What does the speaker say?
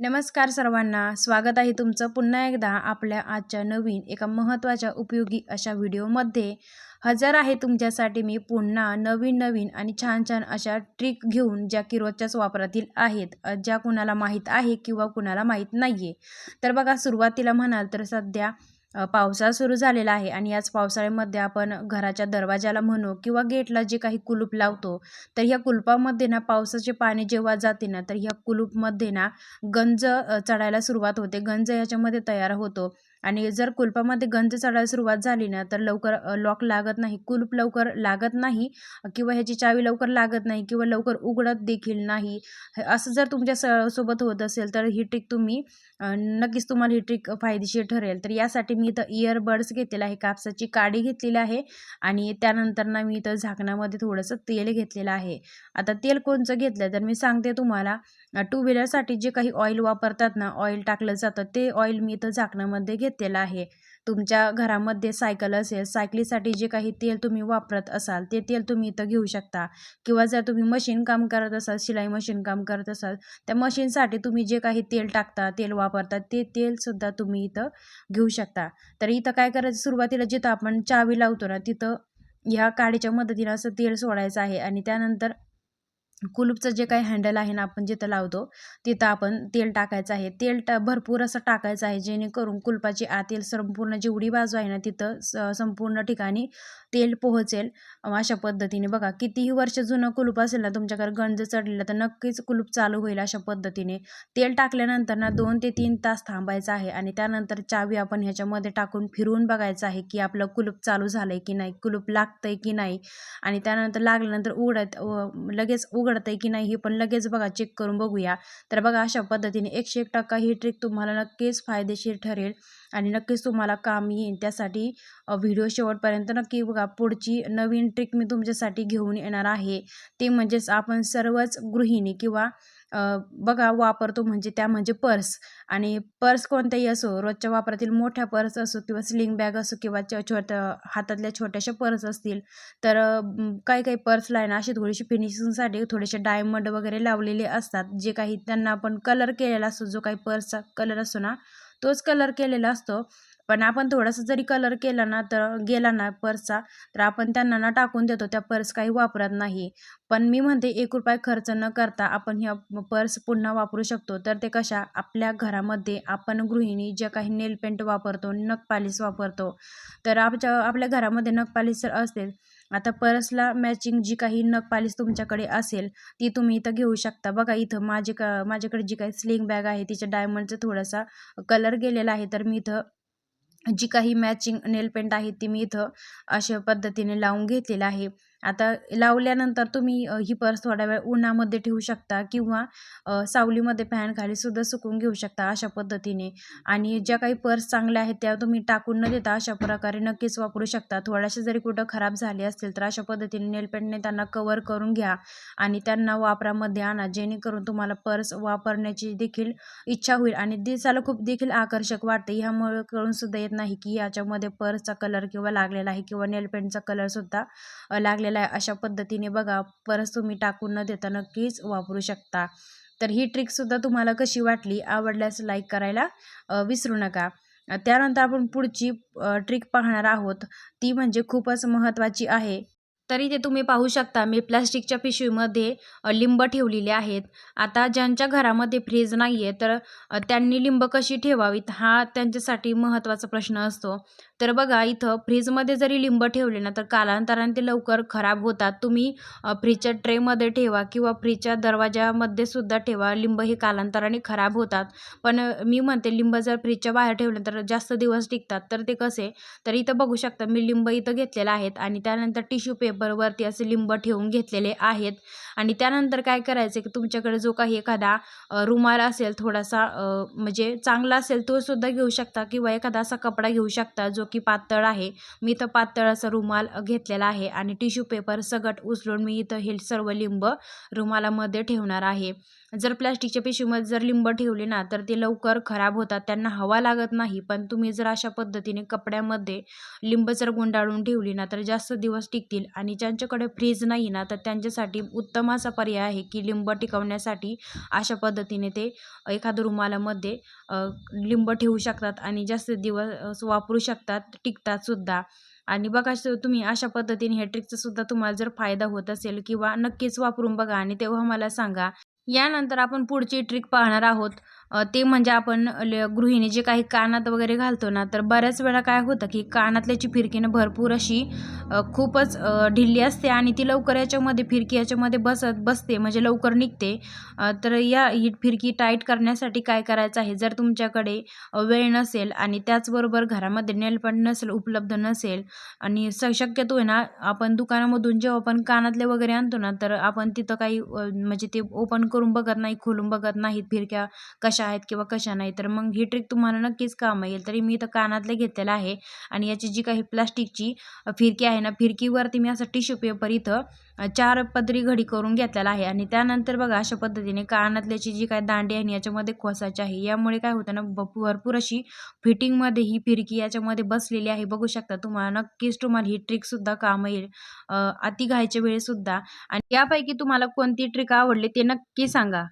नमस्कार सर्वांना स्वागत आहे तुमचं पुन्हा एकदा आपल्या आजच्या नवीन एका महत्त्वाच्या उपयोगी अशा व्हिडिओमध्ये. हजर आहे तुमच्यासाठी मी पुन्हा नवीन नवीन आणि छान छान अशा ट्रिक घेऊन ज्या की रोजच्याच वापरातील आहेत. ज्या कुणाला माहीत आहे किंवा कुणाला माहीत नाही आहे तर बघा सुरुवातीला म्हणाल तर सध्या पावसाळा सुरू झालेला आहे आणि याच पावसाळ्यामध्ये आपण घराच्या दरवाजाला म्हणू किंवा गेटला जे काही कुलूप लावतो तर ह्या कुलपामध्ये ना पावसाचे पाणी जेव्हा जाते ना तर ह्या कुलूपमध्ये ना गंज चढायला सुरुवात होते. गंज ह्याच्यामध्ये तयार होतो आणि जर कुलपामध्ये गंज चढायला सुरुवात झाली ना तर लवकर लॉक लागत नाही कुलूप लवकर लागत नाही किंवा ह्याची चावी लवकर लागत नाही किंवा लवकर उघडत देखील नाही. असं जर तुमच्या स सोबत होत असेल तर ही ट्रिक तुम्ही नक्कीच तुम्हाला ही ट्रिक फायदेशीर ठरेल. तर यासाठी मी इथं इयरबड्स घेतलेलं आहे कापसाची काडी घेतलेली आहे आणि त्यानंतर ना मी इथं झाकणामध्ये थोडंसं तेल घेतलेलं आहे. आता तेल कोणचं घेतलं तर मी सांगते तुम्हाला टू व्हीलरसाठी जे काही ऑइल वापरतात ना ऑइल टाकलं जातं ते ऑइल मी इथं झाकणामध्ये घेतलेलं आहे. तुमच्या घरामध्ये सायकल असेल सायकलीसाठी जे काही तेल तुम्ही वापरत असाल ते तेल तुम्ही इथं घेऊ शकता. किंवा जर तुम्ही मशीन काम करत असाल शिलाई मशीन काम करत असाल त्या मशीनसाठी तुम्ही जे काही तेल टाकता तेल वापरता ते तेलसुद्धा तुम्ही इथं घेऊ शकता. तर इथं काय करायचं सुरुवातीला जिथं आपण चावी लावतो ना तिथं ह्या काडीच्या मदतीनं असं तेल सोडायचं आहे. आणि त्यानंतर कुलूपचं जे काही हँडल आहे ना आपण जिथं लावतो तिथं आपण तेल टाकायचं आहे. तेल टा भरपूर असं टाकायचं आहे जेणेकरून कुलपाची आतील संपूर्ण जेवढी बाजू आहे ना तिथं स संपूर्ण ठिकाणी तेल पोहोचेल. अशा पद्धतीने बघा कितीही वर्ष जुनं कुलूप असेल ना तुमच्याकडे गंज चढलेलं तर नक्कीच कुलूप चालू होईल अशा पद्धतीने. तेल टाकल्यानंतर ना दोन ते तीन तास थांबायचं आहे आणि त्यानंतर चावी आपण ह्याच्यामध्ये टाकून फिरवून बघायचं आहे की आपलं कुलूप चालू झालं आहे की नाही कुलूप लागतं आहे की नाही. आणि त्यानंतर लागल्यानंतर उघडत लगेच उघडतं की नाही हे पण लगेच बघा चेक करून बघूया. तर बघा अशा पद्धतीने एकशे एक टक्का ही ट्रिक तुम्हाला नक्कीच फायदेशीर ठरेल आणि नक्कीच तुम्हाला काम येईल. त्यासाठी व्हिडिओ शेवटपर्यंत नक्की बघा पुढची नवीन ट्रिक मी तुमच्यासाठी घेऊन येणार आहे. ते म्हणजेच आपण सर्वच गृहिणी किंवा बघा वापरतो म्हणजे त्या म्हणजे पर्स आणि पर्स कोणत्याही असो रोजच्या वापरातील मोठ्या पर्स असो किंवा स्लिंग बॅग असो किंवा छोट्या हातातल्या छोट्याशा पर्स असतील तर काही काही पर्सला आहे ना अशी थोडीशी फिनिशिंगसाठी थोडेसे डायमंड वगैरे लावलेले असतात जे काही त्यांना आपण कलर केलेला असतो जो काही पर्सचा कलर असतो ना तोच कलर केलेला असतो. पण आपण थोडासा जरी कलर केला ना तर गेला ना पर्सचा तर आपण त्यांना ना टाकून देतो. त्या पर्स काही वापरत नाही. पण मी म्हणते एक रुपये खर्च न करता आपण ह्या पर्स पुन्हा वापरू शकतो. तर ते कशा? आपल्या घरामध्ये आपण गृहिणी ज्या काही नेल पेंट वापरतो नखपालिश वापरतो. तर आमच्या आपल्या घरामध्ये नखपालिश जर असेल आता पर्सला मॅचिंग जी काही नग पालिश तुमच्याकडे असेल ती तुम्ही इथं घेऊ शकता. बघा इथं माझे का माझ्याकडे जी काही स्लिंग बॅग आहे तिच्या डायमंडचा थोडासा कलर गेलेला आहे तर मी इथं जी काही मॅचिंग नेल पेंट आहे ती मी इथं अशा पद्धतीने लावून घेतलेलं आहे. आता लावल्यानंतर तुम्ही ही पर्स थोडा वेळ उन्हामध्ये ठेवू शकता किंवा सावलीमध्ये फॅन सुद्धा सुकून घेऊ शकता अशा पद्धतीने. आणि ज्या काही पर्स चांगल्या आहेत त्या तुम्ही टाकून न देता अशा प्रकारे नक्कीच वापरू शकता. थोड्याशा जरी कुठं खराब झाले असतील तर अशा पद्धतीने नेलपेंटने त्यांना कवर करून घ्या आणि त्यांना वापरामध्ये आणा जेणेकरून तुम्हाला पर्स वापरण्याची देखील इच्छा होईल. आणि दिसायला खूप देखील आकर्षक वाटते. ह्यामुळे कळून सुद्धा येत नाही की याच्यामध्ये पर्सचा कलर किंवा लागलेला आहे किंवा नेलपेंटचा कलरसुद्धा लागलेला आहे अशा पद्धतीने बघा परत तुम्ही टाकून न देता नक्कीच वापरू शकता. तर ही ट्रिकसुद्धा तुम्हाला कशी वाटली आवडल्यास लाईक करायला विसरू नका. त्यानंतर आपण पुढची ट्रिक पाहणार आहोत. ती म्हणजे खूपच महत्त्वाची आहे. तरी ते तुम्ही पाहू शकता मी प्लास्टिकच्या पिशवीमध्ये लिंब ठेवलेले आहेत. आता ज्यांच्या घरामध्ये फ्रीज नाही आहे तर त्यांनी लिंब कशी ठेवावीत हा त्यांच्यासाठी महत्त्वाचा प्रश्न असतो. तर बघा इथं फ्रीजमध्ये जरी लिंब ठेवले ना तर कालांतराने ते लवकर खराब होतात. तुम्ही फ्रीजच्या ट्रेमध्ये ठेवा किंवा फ्रीजच्या दरवाजामध्ये सुद्धा ठेवा. लिंब हे कालांतराने खराब होतात. पण मी म्हणते लिंब जर फ्रीजच्या बाहेर ठेवले तर जास्त दिवस टिकतात. तर ते कसे? तर इथं बघू शकता मी लिंब इथं घेतलेलं आहेत आणि त्यानंतर टिश्यू पेपरवरती असे लिंब ठेवून घेतलेले आहेत. आणि त्यानंतर काय करायचं की तुमच्याकडे जो काही एखादा रुमाल असेल थोडासा म्हणजे चांगला असेल तो सुद्धा घेऊ शकता किंवा एखादा असा कपडा घेऊ शकता जो की पातळ आहे. मी इथं पातळ असा रुमाल घेतलेला आहे आणि टिश्यू पेपर सगट उचलून मी इथं हे सर्व लिंब रुमालामध्ये ठेवणार आहे. जर प्लॅस्टिकच्या पिशवीमध्ये जर लिंब ठेवले ना तर ते लवकर खराब होतात. त्यांना हवा लागत नाही. पण तुम्ही जर अशा पद्धतीने कपड्यामध्ये लिंब जर गुंडाळून ठेवली ना तर जास्त दिवस टिकतील. आणि ज्यांच्याकडे फ्रीज नाही ना तर त्यांच्यासाठी उत्तम असा पर्याय आहे की लिंब टिकवण्यासाठी अशा पद्धतीने ते एखाद्या रुमालामध्ये लिंब ठेवू शकतात आणि जास्त दिवस वापरू शकतात. टिकतात सुद्धा. आणि बघा तुम्ही अशा पद्धतीने ह्या ट्रिकचा सुद्धा तुम्हाला जर फायदा होत असेल किंवा नक्कीच वापरून बघा आणि तेव्हा मला सांगा. यानंतर आपण पुढची ट्रिक पाहणार आहोत. ते म्हणजे आपण ल- गृहिणी जे काही कानात वगैरे घालतो ना तर बऱ्याच वेळा काय होतं की कानातल्याची फिरकीनं भरपूर अशी खूपच ढिल्ली असते आणि ती लवकर याच्यामध्ये फिरकी याच्यामध्ये बसत बसते म्हणजे लवकर निघते. तर या ही फिरकी टाईट करण्यासाठी काय करायचं आहे? जर तुमच्याकडे वेळ नसेल आणि त्याचबरोबर घरामध्ये नेलपण नसेल उपलब्ध नसेल आणि स शक्यतो आहे ना आपण दुकानामधून जेव्हा आपण कानातले वगैरे आणतो ना तर आपण तिथं काही म्हणजे ते ओपन करून बघत नाही खोलून बघत नाहीत फिरक्या कशा आहेत किंवा कशा नाही तर मग ही ट्रिक तुम्हाला नक्कीच काम येईल. तरी मी इथं कानातले घेतलेलं आहे आणि याची जी काही प्लास्टिकची फिरकी आहे ना फिरकीवरती मी असं टिश्यू पेपर इथं चार पदरी घडी करून घेतलेला आहे. आणि त्यानंतर बघा अशा पद्धतीने कानातल्याची जी काय दांडी आहे याच्यामध्ये खोसायची आहे यामुळे काय होतं ना भ- भरपूर अशी फिटिंगमध्ये ही फिरकी याच्यामध्ये बसलेली आहे. बघू शकता तुम्हाला नक्कीच तुम्हाला ही ट्रिकसुद्धा काम येईल. अति घाईच्या वेळेसुद्धा. आणि यापैकी तुम्हाला कोणती ट्रिक आवडली ते नक्की सांगा.